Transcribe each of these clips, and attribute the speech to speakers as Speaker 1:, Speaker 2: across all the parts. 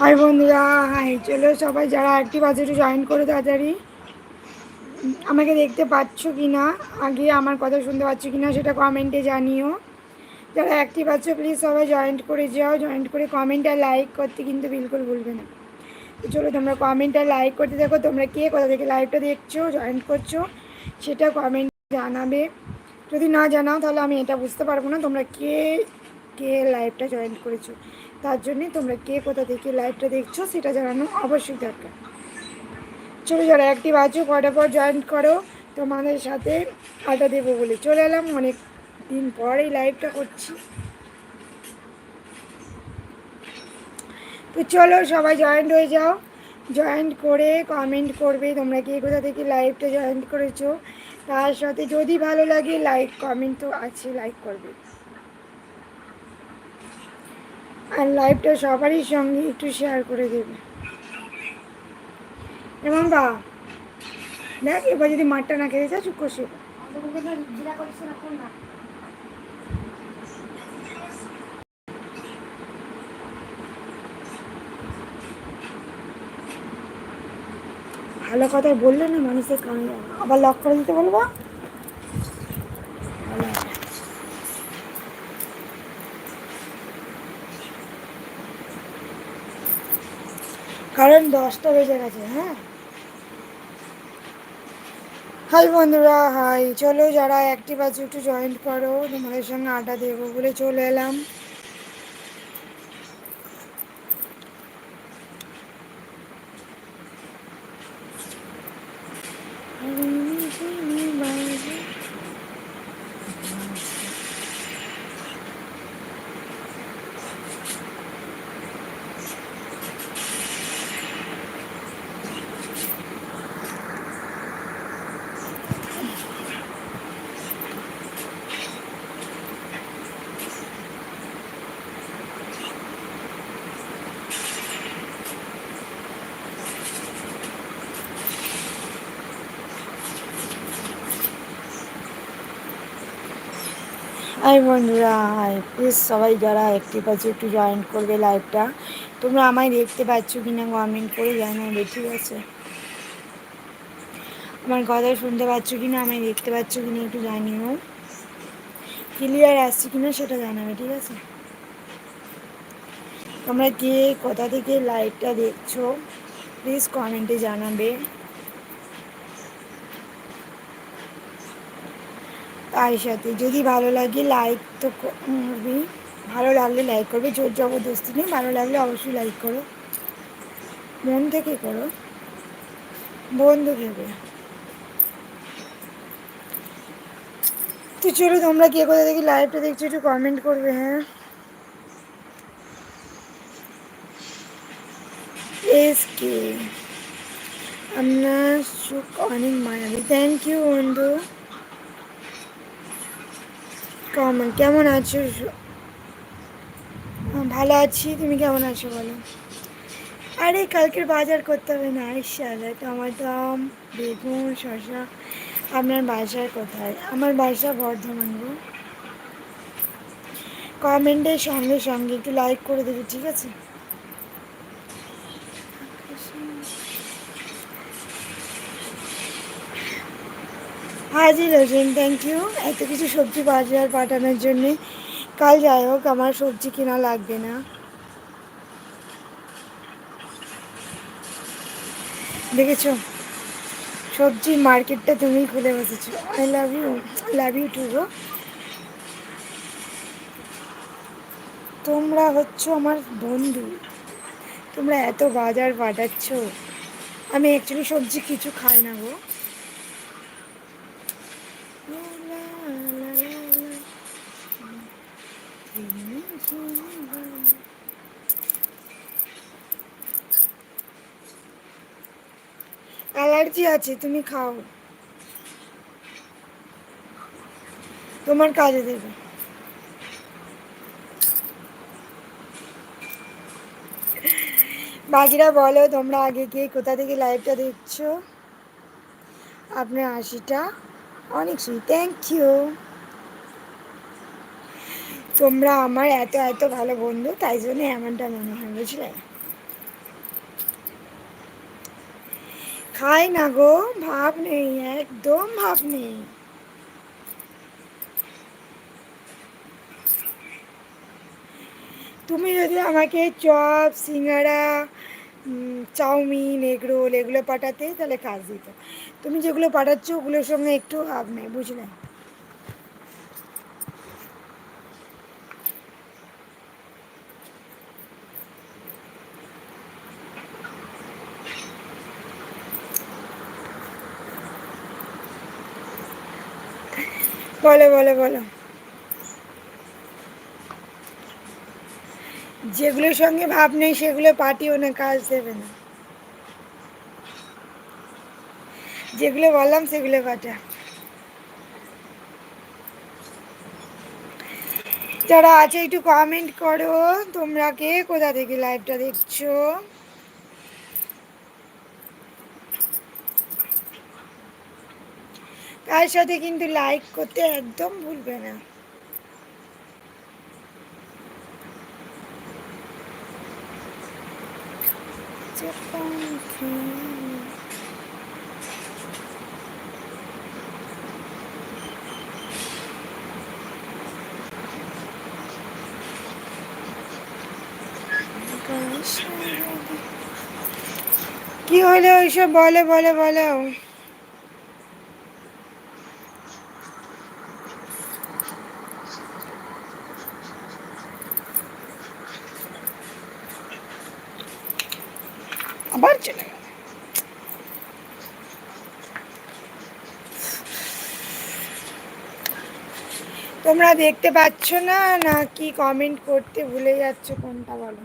Speaker 1: High বন্ধুরা, high. চলো সবাই যারা অ্যাক্টিভ আছে, একটু জয়েন করে তাড়াতাড়ি। আমাকে দেখতে পাচ্ছ কি না আগে আমার কথা শুনতে পাচ্ছ কি না সেটা কমেন্টে জানিও। যারা অ্যাক্টিভ আছো প্লিজ সবাই জয়েন্ট করে যাও। জয়েন্ট করে কমেন্ট আর লাইক করতে কিন্তু বিলকুল ভুলবে না। চলো তোমরা কমেন্ট আর লাইক করতে দেখো, তোমরা কে কোথা থেকে লাইভটা দেখছ জয়েন করছ, সেটা কমেন্ট জানাবে। যদি না জানাও, তাহলে আমি এটা বুঝতে পারব না। তোমরা কে কে লাইভটা জয়েন করেছ? তার জন্যে তোমরা কে কোথা থেকে লাইভটা দেখছ সেটা জানানো অবশ্যই দরকার। চলো যারা অ্যাক্টিভ আছো পর জয়েন করো। তোমাদের সাথে আড্ডা দেবো বলে চলে এলাম। অনেক দিন পর এই লাইভটা করছি। তো চলো সবাই জয়েন্ট হয়ে যাও। জয়েন্ট করে কমেন্ট করবে তোমরা কে কোথা থেকে লাইভটা জয়েন্ট করেছ। তার সাথে যদি ভালো লাগে লাইক কমেন্ট তো আছে লাইক করবে। আর লাইভটা সবারই সঙ্গে একটু শেয়ার করে দেবে। এমন বা? দেখ, এবার যদি মাঠটা না খেতে চা চুপ করছে ভালো কথা বললে না মানুষের কানে আবার লক করে দিতে বলব? কারণ দশটা বেজে গেছে হ্যাঁ? হাই বন্ধুরা হাই চলো যারা অ্যাক্টিভ আছে, একটু জয়েন্ট করো। তোমাদের সঙ্গে আড্ডা দেবো বলে চলে এলাম। হাই বন্ধুরা, হাই প্লিজ সবাই যারা একটি আছে, একটু জয়েন করবে লাইভটা তোমরা আমায় দেখতে পাচ্ছ কি না কমেন্ট করে জানাবে ঠিক আছে? আমার কথা শুনতে পাচ্ছ কি না আমায় দেখতে পাচ্ছ কি না একটু জানিও। ক্লিয়ার আসছে কি না সেটা জানাবে, ঠিক আছে? তোমরা কে, কোথা থেকে লাইভটা দেখছ প্লিজ কমেন্টে জানাবে। তার সাথে? যদি ভালো লাগে লাইক তো করবি। ভালো লাগলে লাইক করবে। জোর জবরদস্তি নেই। ভালো লাগলে অবশ্যই লাইক করো। মন থেকে করো। বন্ধু ভেবে তো চলো, তোমরা কে কোথা থেকে লাইভটা দেখছ একটু কমেন্ট করবে হ্যাঁ? S K. আপনার সুখ অনেক মায়াবী। থ্যাংক ইউ বন্ধু। কমন, কেমন আছো? ভালো আছি, তুমি কেমন আছো বলো? আরে, কালকের বাজার করতে হবে না শালা টমাটম, বেগুন শশা আপনার বাসায় কোথায়? আমার বাসা বর্ধমান গো। কমেন্টের সঙ্গে সঙ্গে একটু লাইক করে দেবে, ঠিক আছে? হাজির হোসেন থ্যাংক ইউ এত কিছু সবজি বাজার পাঠানোর জন্যে। কাল যাই হোক, আমার সবজি কেনা লাগবে না। দেখেছ? সবজি মার্কেটটা তুমিই খুলে বসেছো। I love you love you too গো। তোমরা হচ্ছ আমার বন্ধু। তোমরা এত বাজার পাঠাচ্ছ। আমি অ্যাকচুয়ালি সবজি কিছু খাই না, গো। অ্যালার্জি আছে, তুমি খাও। তোমার কাজে দেবে। বাকিরা বলো, তোমরা আগে গিয়ে কোথা থেকে লাইভটা দেখছ? আপনার হাসিটা অনেক সুই থ্যাংক ইউ তোমরা আমার এত এত ভালো বন্ধু, তাই জন্যে এমনটা মনে হয়, বুঝলে? খাই না গো, ভাব নেই, একদম ভাব নেই। তুমি যদি আমাকে চপ, সিঙ্গারা চাউমিন, এগরোল এগুলো পাঠাতে, তাহলে কাজ দিত। তুমি যেগুলো পাঠাচ্ছ, ওগুলোর সঙ্গে একটু ভাব নেই, বুঝলে? বলো বলো বলো। যেগুলোর সঙ্গে ভাব নেই, সেগুলো পাঠিও না, কাজ দেবে না। যেগুলো বললাম, সেগুলো পাঠা যারা আছে, একটু কমেন্ট করো, তোমরা কে? কোথা থেকে লাইভটা দেখছ? তার সাথে কিন্তু লাইক করতে একদম ভুলবে না। কি হলো ওইসব বলে বলে বলো। চলে গেল তোমরা দেখতে পাচ্ছ না? না কি কমেন্ট করতে ভুলে যাচ্ছ কোনটা বলো?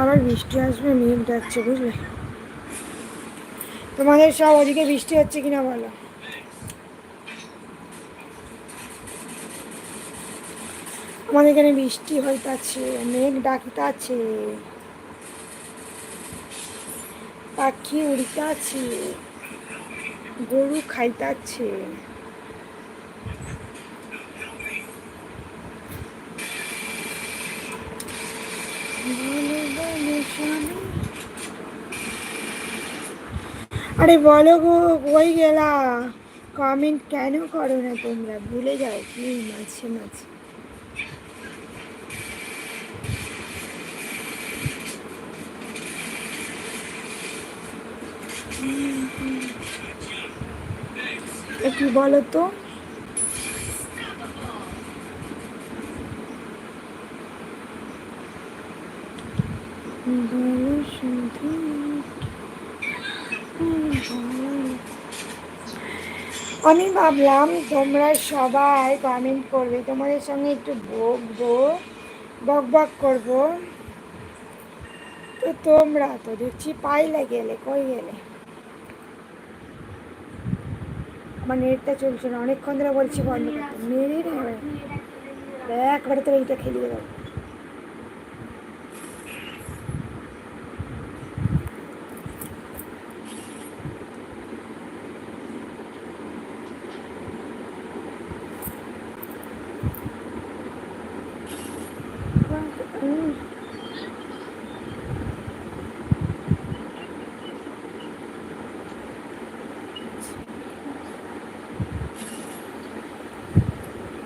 Speaker 1: আবার বৃষ্টি আসবে, মেঘ ডাকছে, বুঝলে? তোমাদের সব ওদিকে বৃষ্টি হচ্ছে কিনা বলো? আমাদের এখানে বৃষ্টি হইতাছে, মেঘ ডাকিতাছে। পাখি উড়িতাছে, গরু খাইতাছে। আরে বলো গো, কই গেলা? কমেন্ট কেন করো না তোমরা? ভুলে যাও কি মাঝে মাঝে। একটু বলো তো। আমি ভাবলাম, তোমরা সবাই কমেন্ট করবে। তোমাদের সঙ্গে একটু বকবো বক বক করব। তো তোমরা তো দেখছি পাইলে গেলে, কই গেলে? আমার নেটটা চলছে না, অনেকক্ষণ ধরে বলছি বন্ধ করতে। মেরে একবারে। তো এইটা খেলিয়ে দেবো।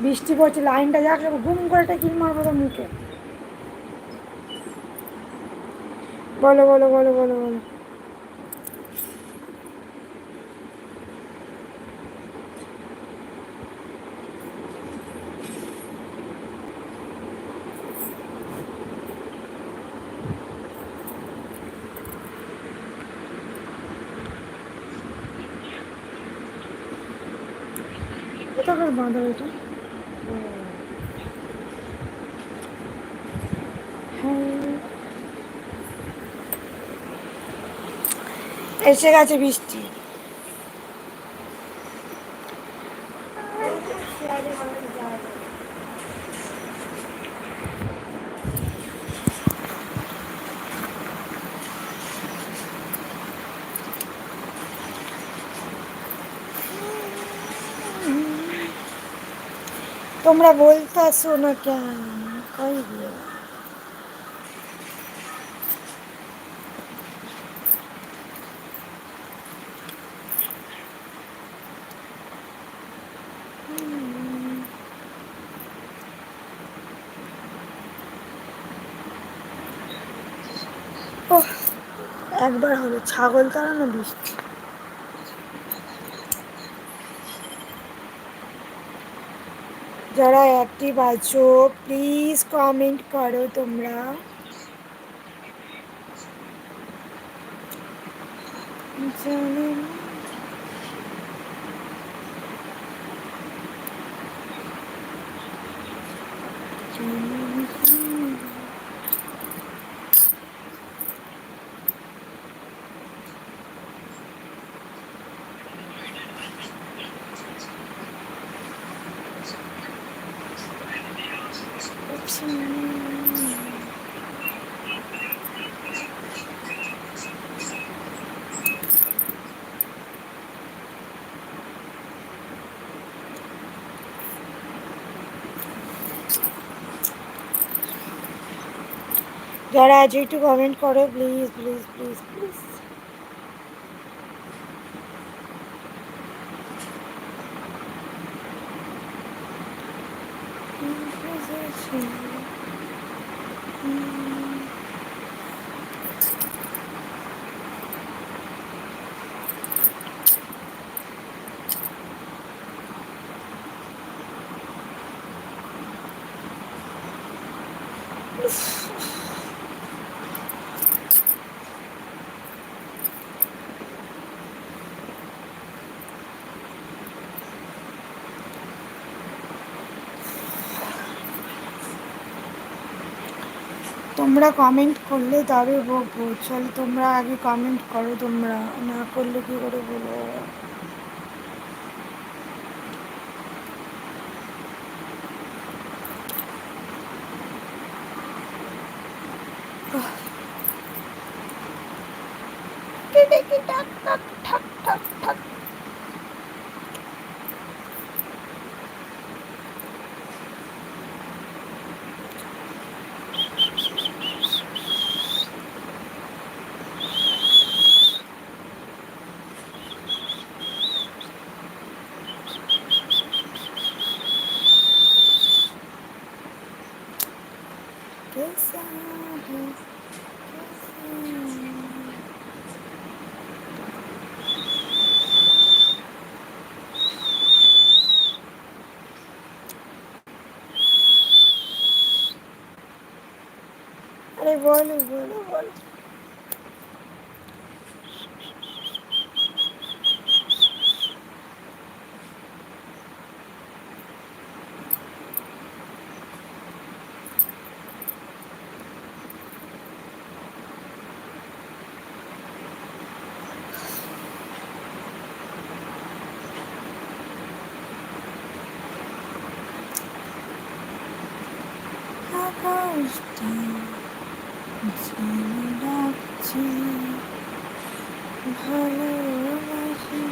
Speaker 1: বৃষ্টি পড়ছে, লাইনটা যাক ঘুম করে একটা কিল মারবো তো মুখে। বলো বলো বলো বলো বলো। কোথাকার বাঁধা এটা? এসে গেছে বৃষ্টি। তোমরা বলতে আসো না কেন? কই একবার হলো ছাগল তাড়ানো বৃষ্টি। যারা অ্যাক্টিভ আছো প্লিজ কমেন্ট করো তোমরা। জানি যারা আজ একটু কমেন্ট করো প্লিজ প্লিজ প্লিজ প্লিজ তোমরা কমেন্ট করলে তবে বলব চল তোমরা আগে কমেন্ট করো, তোমরা না করলে কি করে বলো? I run, I run, I run. Oh, he's. ভালোবাসি ভালোবাসি।